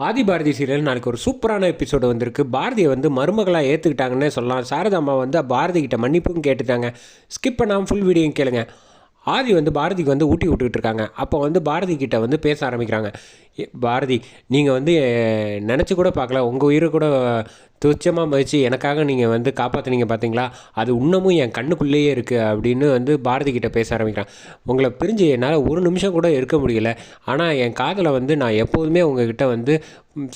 ஆதி Bharathi serial நாளைக்கு ஒரு சூப்பரான எபிசோடு வந்திருக்கு. பாரதியை வந்து மருமகளாக ஏற்றுக்கிட்டாங்கன்னே சொல்லலாம். சாரதாம்மா வந்து பாரதி கிட்ட மன்னிப்பும் கேட்டுட்டாங்க. ஸ்கிப் பண்ணாமல் ஃபுல் வீடியோவும் கேளுங்க. ஆதி வந்து பாரதிக்கு வந்து ஊட்டி விட்டுக்கிட்டு இருக்காங்க. அப்போ வந்து பாரதி கிட்ட வந்து பேச ஆரம்பிக்கிறாங்க. பாரதி நீங்கள் வந்து நினச்சி கூட பார்க்கல. உங்கள் உயிரை கூட துச்சமாக மதித்து எனக்காக நீங்கள் வந்து காப்பாற்றுனீங்க பார்த்தீங்களா அது இன்னமும் என் கண்ணுக்குள்ளேயே இருக்குது அப்படின்னு வந்து பாரதி கிட்டே பேச ஆரம்பிக்கிறான். உங்களை பிரிஞ்சு என்னால் ஒரு நிமிஷம் கூட இருக்க முடியல. ஆனால் என் காதலை வந்து நான் எப்போதுமே உங்ககிட்ட வந்து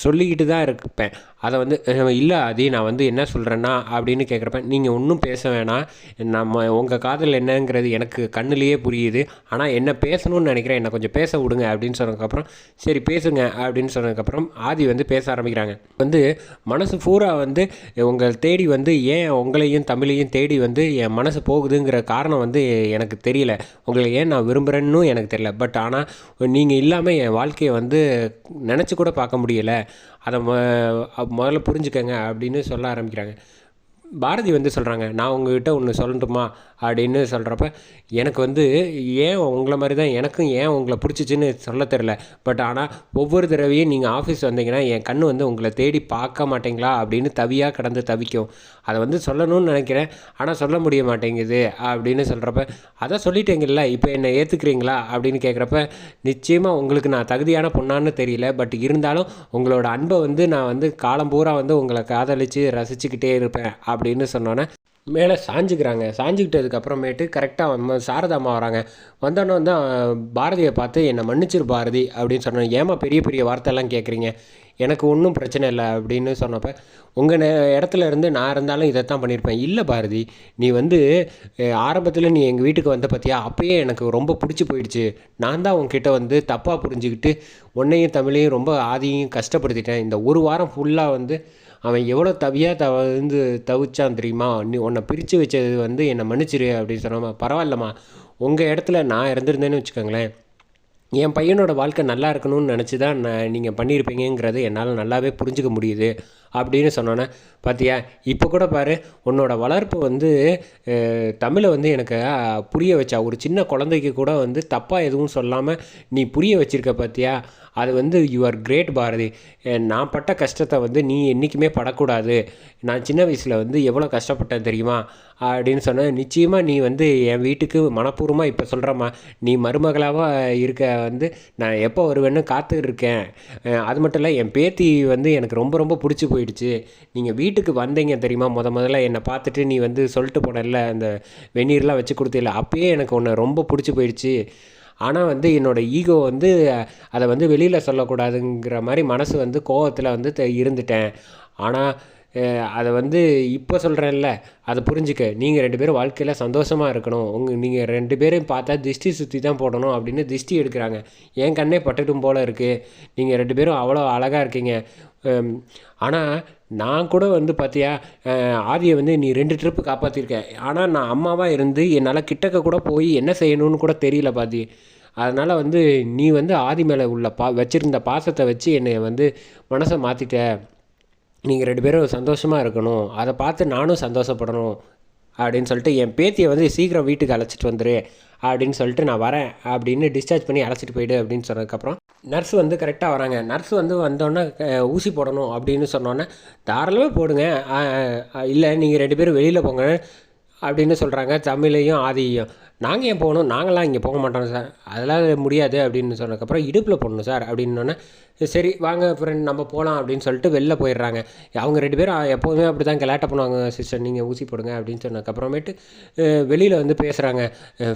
சொல்லிக்கிட்டு தான் இருப்பேன். அதை வந்து இல்லை ஆதி நான் வந்து என்ன சொல்கிறேன்னா அப்படின்னு கேட்குறப்ப நீங்கள் ஒன்றும் பேச வேணாம். நம்ம உங்கள் காதல் என்னங்கிறது எனக்கு கண்ணுலேயே புரியுது. ஆனால் என்ன பேசணும்னு நினைக்கிறேன். என்னை கொஞ்சம் பேச விடுங்க அப்படின்னு சொன்னதுக்கப்புறம் சரி பேசுங்க அப்படின்னு சொன்னதுக்கப்புறம் ஆதி வந்து பேச ஆரம்பிக்கிறாங்க. வந்து மனசு பூரா வந்து உங்களை தேடி வந்து ஏன் உங்களையும் தமிழையும் தேடி வந்து என் மனசு போகுதுங்கிற காரணம் வந்து எனக்கு தெரியல. உங்களை ஏன் நான் விரும்புகிறேன்னு எனக்கு தெரியல. பட் ஆனால் நீங்கள் இல்லாமல் என் வாழ்க்கையை வந்து நினச்சி கூட பார்க்க முடியலை. அதை மொ முதல்ல புரிஞ்சுக்கங்க அப்படின்னு சொல்ல ஆரம்பிக்கிறாங்க. பாரதி வந்து சொல்கிறாங்க நான் உங்ககிட்ட ஒன்று சொல்லட்டுமா? அப்படின்னு சொல்கிறப்ப எனக்கு வந்து ஏன் உங்களை மாதிரி தான் எனக்கும் ஏன் உங்களை பிடிச்சிச்சின்னு சொல்ல தெரில பட் ஆனால் ஒவ்வொரு தடவையும் நீங்கள் ஆஃபீஸ் வந்தீங்கன்னா என் கண் வந்து உங்களை தேடி பார்க்க மாட்டீங்களா? அப்படின்னு தவியாக கடந்து தவிக்கும். அதை வந்து சொல்லணும்னு நினைக்கிறேன். ஆனால் சொல்ல முடிய மாட்டேங்குது அப்படின்னு சொல்கிறப்ப அதான் சொல்லிட்டீங்கல்ல இப்போ என்னை ஏற்றுக்கிறீங்களா அப்படின்னு கேட்குறப்ப நிச்சயமாக உங்களுக்கு நான் தகுதியான பொண்ணான்னு தெரியல. பட் இருந்தாலும் உங்களோட அன்பை வந்து நான் வந்து காலம் பூரா வந்து உங்களை காதலித்து ரசிச்சுக்கிட்டே இருப்பேன். அப்படின்னு சொன்னோன்னே மேலே சாஞ்சுக்கிறாங்க. சாஞ்சுக்கிட்டதுக்கு அப்புறமேட்டு கரெக்டாக சாரதாமா வராங்க. வந்தோன்னே வந்து பாரதியை பார்த்து என்னை மன்னிச்சிரு பாரதி அப்படின்னு சொன்னேன் ஏமா பெரிய பெரிய வார்த்தையெல்லாம் கேட்குறீங்க? எனக்கு ஒன்றும் பிரச்சனை இல்லை அப்படின்னு சொன்னப்போ உங்கள் இடத்துல இருந்து நான் இருந்தாலும் இதைத்தான் பண்ணியிருப்பேன். இல்லை பாரதி நீ வந்து ஆரம்பத்தில் நீ எங்கள் வீட்டுக்கு வந்த பார்த்தியா அப்போயே எனக்கு ரொம்ப பிடிச்சி போயிடுச்சு. நான் தான் உங்ககிட்ட வந்து தப்பாக புரிஞ்சுக்கிட்டு உன்னையும் தமிழையும் ரொம்ப ஆதியும் கஷ்டப்படுத்திட்டேன். இந்த ஒரு வாரம் ஃபுல்லாக வந்து அவன் எவ்வளோ தவியாக தவ வந்து தவிச்சான் தெரியுமா? நீ உன்னை பிரித்து வச்சது வந்து என்னை மன்னிச்சிரு அப்படின்னு சொன்னாமா பரவாயில்லம்மா. உங்கள் இடத்துல நான் இருந்திருந்தேன்னு வச்சுக்கோங்களேன். என் பையனோட வாழ்க்கை நல்லா இருக்கணும்னு நினச்சி தான் நான் நீங்கள் பண்ணியிருப்பீங்கங்கிறது என்னால் நல்லாவே புரிஞ்சுக்க முடியுது. அப்படின்னு சொன்னோன்னே பார்த்தியா இப்போ கூட பாரு உன்னோட வளர்ப்பு வந்து தமிழை வந்து எனக்கு புரிய வச்சா ஒரு சின்ன குழந்தைக்கு கூட வந்து தப்பாக எதுவும் சொல்லாமல் நீ புரிய வச்சுருக்க பார்த்தியா அது வந்து யூ ஆர் கிரேட் பாரதி. நான் பட்ட கஷ்டத்தை வந்து நீ என்றைக்குமே படக்கூடாது. நான் சின்ன வயசில் வந்து எவ்வளோ கஷ்டப்பட்டேன் தெரியுமா? அப்படின்னு சொன்னேன் நிச்சயமாக நீ வந்து என் வீட்டுக்கு மனப்பூர்வமாக இப்போ சொல்கிறம்மா நீ மருமகளாக இருக்க வந்து நான் எப்போ வருவேன்னு காத்துக்கிட்டு இருக்கேன். அது மட்டும் இல்லை என் பேத்தி வந்து எனக்கு ரொம்ப ரொம்ப பிடிச்சி போயிடுச்சு. நீங்கள் வீட்டுக்கு வந்தீங்க தெரியுமா? முத முதல்ல என்னை பார்த்துட்டு நீ வந்து சொல்லிட்டு போனல அந்த வெந்நீர்லாம் வச்சு கொடுத்தில அப்பயே எனக்கு உன்னை ரொம்ப பிடிச்சி போயிடுச்சு. ஆனால் வந்து என்னோடய ஈகோ வந்து அதை வந்து வெளியில் சொல்லக்கூடாதுங்கிற மாதிரி மனசு வந்து கோவத்தில் வந்து த- இருந்துட்டேன். ஆனால் அதை வந்து இப்போ சொல்கிறேன்ல அதை புரிஞ்சுக்க. நீங்கள் ரெண்டு பேரும் வாழ்க்கையில் சந்தோஷமாக இருக்கணும். உங்கள் நீங்கள் ரெண்டு பேரையும் பார்த்தா திஷ்டி சுற்றி தான் போடணும் அப்படின்னு திஷ்டி எடுக்கிறாங்க. என் கண்ணே பட்டுட்டும் போல் இருக்குது நீங்கள் ரெண்டு பேரும் அவ்வளோ அழகாக இருக்கீங்க. ஆனால் நான் கூட வந்து பார்த்தியா ஆதியை வந்து நீ ரெண்டு ட்ரிப்பு காப்பாற்றிருக்க ஆனால் நான் அம்மாவாக இருந்து என்னால் கிட்டக்க கூட போய் என்ன செய்யணும்னு கூட தெரியல பாதி. அதனால் வந்து நீ வந்து ஆதி மேலே உள்ள பா வச்சுருந்த பாசத்தை வச்சு என்னை வந்து மனசை மாற்றிட்ட நீங்கள் ரெண்டு பேரும் சந்தோஷமாக இருக்கணும். அதை பார்த்து நானும் சந்தோஷப்படணும். அப்படின்னு சொல்லிட்டு என் பேத்தியை வந்து சீக்கிரம் வீட்டுக்கு அழைச்சிட்டு வந்துரு. அப்படின்னு சொல்லிட்டு நான் வரேன் அப்படின்னு டிஸ்சார்ஜ் பண்ணி அழைச்சிட்டு போயிடு அப்படின்னு சொன்னதுக்கப்புறம் நர்ஸ் வந்து கரெக்டாக வராங்க. நர்ஸ் வந்து வந்தோடனே ஊசி போடணும் அப்படின்னு சொன்னோன்னே தாராளமாக போடுங்க. இல்லை நீங்கள் ரெண்டு பேரும் வெளியில் போங்க. அப்படின்னு சொல்கிறாங்க தமிழையும் ஆதியையும். நாங்கள் ஏன் போகணும்? நாங்களாம் இங்கே போக மாட்டோம் சார். அதெல்லாம் முடியாது அப்படின்னு சொன்னதுக்கப்புறம் இடுப்பில் போடணும் சார் அப்படின்னோடனே சரி வாங்க ஃப்ரெண்ட் நம்ம போகலாம் அப்படின்னு சொல்லிட்டு வெளில போயிடுறாங்க. அவங்க ரெண்டு பேரும் எப்போதுமே அப்படி தான் கிளாட்ட பண்ணுவாங்க சிஸ்டர் நீங்கள் ஊசி போடுங்க அப்படின்னு சொன்னதுக்கப்புறமேட்டு வெளியில் வந்து பேசுகிறாங்க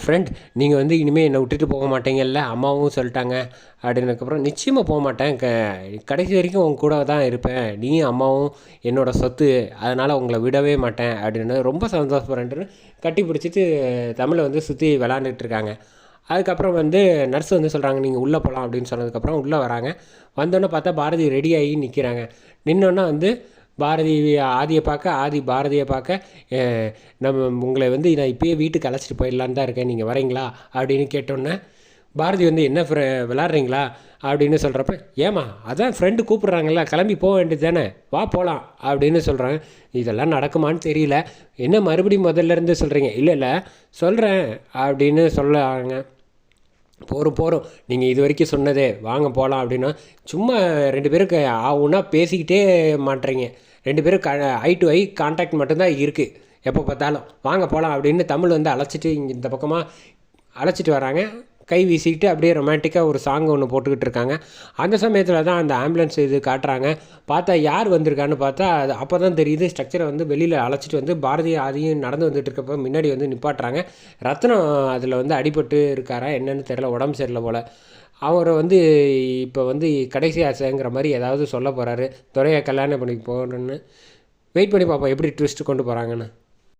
ஃப்ரெண்ட் நீங்கள் வந்து இனிமேல் என்னை விட்டுட்டு போக மாட்டீங்கல்ல அம்மாவும் சொல்லிட்டாங்க அப்படின்னதுக்கப்புறம் நிச்சயமாக போக மாட்டேன். க கடைசி வரைக்கும் உங்க கூட தான் இருப்பேன். நீயும் அம்மாவும் என்னோடய சொத்து அதனால் உங்களை விடவே மாட்டேன் அப்படின்னு ரொம்ப சந்தோஷப்படுறேன்ட்டு கட்டி பிடிச்சிட்டு தமிழை வந்து சுற்றி விளாண்டுட்டு இருக்காங்க. அதுக்கப்புறம் வந்து நர்ஸ் வந்து சொல்கிறாங்க நீங்கள் உள்ளே போகலாம் அப்படின்னு சொன்னதுக்கப்புறம் உள்ளே வராங்க. வந்தோன்னே பார்த்தா பாரதி ரெடி ஆகி நிற்கிறாங்க நின்னோன்னே வந்து பாரதி ஆதியை பார்க்க ஆதி பாரதியை பார்க்க நம்ம உங்களை வந்து நான் இப்பயே வீட்டுக்கு அழைச்சிட்டு போயிடலான்னு தான் இருக்கேன். நீங்கள் வரீங்களா? அப்படின்னு கேட்டோன்னே பாரதி வந்து என்ன ஃப்ரெ விளாட்றீங்களா அப்படின்னு சொல்கிறப்ப ஏமா அதான் ஃப்ரெண்டு கூப்பிட்றாங்கல்ல கிளம்பி போக வேண்டியது தானே வா போகலாம் அப்படின்னு சொல்கிறாங்க இதெல்லாம் நடக்குமான்னு தெரியல என்ன மறுபடியும் முதல்ல இருந்து சொல்கிறீங்க இல்லை இல்லை சொல்கிறேன் அப்படின்னு சொல்லாங்க போகிறோம் போகிறோம் நீங்கள் இது வரைக்கும் சொன்னதே வாங்க போகலாம் அப்படின்னா சும்மா ரெண்டு பேருக்கு ஆகுன்னா பேசிக்கிட்டே மாட்டுறீங்க. ரெண்டு பேரும் க ஐ டு ஐ கான்டாக்ட் மட்டும்தான் இருக்குது எப்போ பார்த்தாலும். வாங்க போகலாம் அப்படின்னு தமிழ் வந்து அழைச்சிட்டு இங்கே இந்த பக்கமாக அழைச்சிட்டு வராங்க. கை வீசிக்கிட்டு அப்படியே ரொமான்டிக்காக ஒரு சாங் ஒன்று போட்டுக்கிட்டு இருக்காங்க. அந்த சமயத்தில் தான் அந்த ஆம்புலன்ஸ் இது காட்டுறாங்க. பார்த்தா யார் வந்திருக்கான்னு பார்த்தா அது அப்போ தான் தெரியுது. ஸ்ட்ரக்சரை வந்து வெளியில் அழைச்சிட்டு வந்து பாரதி ஆதியும் நடந்து வந்துட்டு இருக்கப்போ முன்னாடி வந்து நிப்பாட்டுறாங்க. ரத்னம் அதில் வந்து அடிபட்டு இருக்காரா என்னன்னு தெரியல உடம்பு சரியில்லை போல். அவரை வந்து இப்போ வந்து கடைசி ஆசைங்கிற மாதிரி ஏதாவது சொல்ல போகிறாரு துறையை கல்யாணம் பண்ணி போகணுன்னு வெயிட் பண்ணி பார்ப்போம். எப்படி ட்விஸ்ட்டு கொண்டு போகிறாங்கன்னு